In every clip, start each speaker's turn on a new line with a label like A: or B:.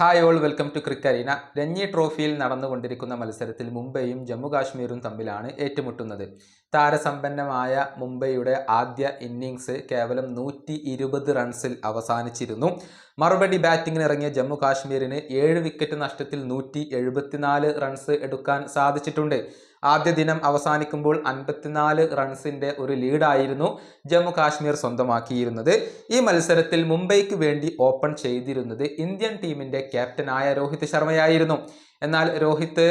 A: Hi all welcome to Crickarena Ranji ട്രോഫിയിൽ നടന്നുകൊണ്ടിരിക്കുന്ന മത്സരത്തിൽ മുംബൈയും ജമ്മു കാശ്മീരും തമ്മിലാണ് ഏറ്റുമുട്ടുന്നത്. താരസമ്പന്നമായ മുംബൈയുടെ ആദ്യ ഇന്നിങ്സ് കേവലം നൂറ്റി ഇരുപത് റൺസിൽ അവസാനിച്ചിരുന്നു. മറുപടി ബാറ്റിംഗിന് ഇറങ്ങിയ ജമ്മു കാശ്മീരിന് ഏഴ് വിക്കറ്റ് നഷ്ടത്തിൽ നൂറ്റി എഴുപത്തിനാല് റൺസ് എടുക്കാൻ സാധിച്ചിട്ടുണ്ട്. ആദ്യ ദിനം അവസാനിക്കുമ്പോൾ അൻപത്തിനാല് റൺസിന്റെ ഒരു ലീഡായിരുന്നു ജമ്മു കാശ്മീർ സ്വന്തമാക്കിയിരുന്നത്. ഈ മത്സരത്തിൽ മുംബൈക്ക് വേണ്ടി ഓപ്പൺ ചെയ്തിരുന്നത് ഇന്ത്യൻ ടീമിന്റെ ക്യാപ്റ്റനായ രോഹിത് ശർമ്മയായിരുന്നു. എന്നാൽ രോഹിത്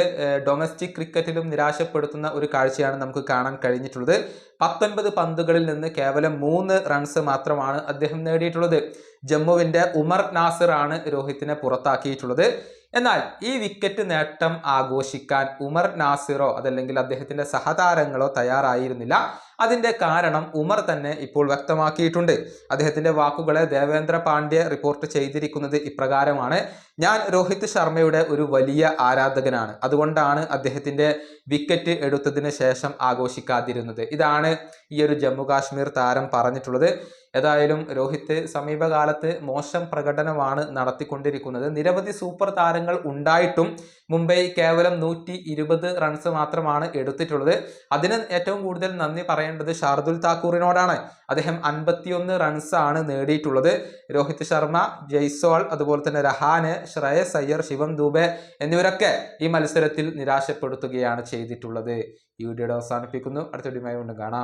A: ഡൊമസ്റ്റിക് ക്രിക്കറ്റിലും നിരാശപ്പെടുത്തുന്ന ഒരു കാഴ്ചയാണ് നമുക്ക് കാണാൻ കഴിഞ്ഞിട്ടുള്ളത്. പത്തൊൻപത് പന്തുകളിൽ നിന്ന് കേവലം മൂന്ന് റൺസ് മാത്രമാണ് അദ്ദേഹം നേടിയിട്ടുള്ളത്. ജമ്മുവിന്റെ ഉമർ നാസിർ ആണ് രോഹിത്തിനെ പുറത്താക്കിയിട്ടുള്ളത്. എന്നാൽ ഈ വിക്കറ്റ് നേട്ടം ആഘോഷിക്കാൻ ഉമർ നാസിറോ അതല്ലെങ്കിൽ അദ്ദേഹത്തിന്റെ സഹതാരങ്ങളോ തയ്യാറായിരുന്നില്ല. അതിന്റെ കാരണം ഉമർ തന്നെ ഇപ്പോൾ വ്യക്തമാക്കിയിട്ടുണ്ട്. അദ്ദേഹത്തിന്റെ വാക്കുകളെ ദേവേന്ദ്ര പാണ്ഡ്യ റിപ്പോർട്ട് ചെയ്തിരിക്കുന്നത് ഇപ്രകാരമാണ് ഞാൻ രോഹിത് ശർമ്മയുടെ ഒരു വലിയ ആരാധകനാണ്. അതുകൊണ്ടാണ് അദ്ദേഹത്തിന്റെ വിക്കറ്റ് എടുത്തതിന് ശേഷം ആഘോഷിക്കാതിരുന്നത്. ഇതാണ് ഈ ഒരു ജമ്മു കാശ്മീർ താരം പറഞ്ഞിട്ടുള്ളത്. ഏതായാലും രോഹിത് സമീപകാലത്ത് മോശം പ്രകടനമാണ് നടത്തിക്കൊണ്ടിരിക്കുന്നത്. നിരവധി സൂപ്പർ താരങ്ങൾ ഉണ്ടായിട്ടും മുംബൈ കേവലം നൂറ്റി ഇരുപത് റൺസ് മാത്രമാണ് എടുത്തിട്ടുള്ളത്. അതിന് ഏറ്റവും കൂടുതൽ നന്ദി പറയേണ്ടത് ഷാർദുൽ താക്കൂറിനോടാണ്. അദ്ദേഹം അൻപത്തിയൊന്ന് ആണ് നേടിയിട്ടുള്ളത്. രോഹിത് ശർമ്മ ജയ്സോൾ അതുപോലെ തന്നെ രഹാന് ശ്രേയസ് അയ്യർ ശിവം ദൂബെ എന്നിവരൊക്കെ ഈ മത്സരത്തിൽ നിരാശപ്പെടുത്തുകയാണ് ചെയ്തിട്ടുള്ളത്. ഈ വീഡിയോയുടെ അവസാനിപ്പിക്കുന്നു. അടുത്ത വീഡിയോയുമായി വീണ്ടും കാണാം.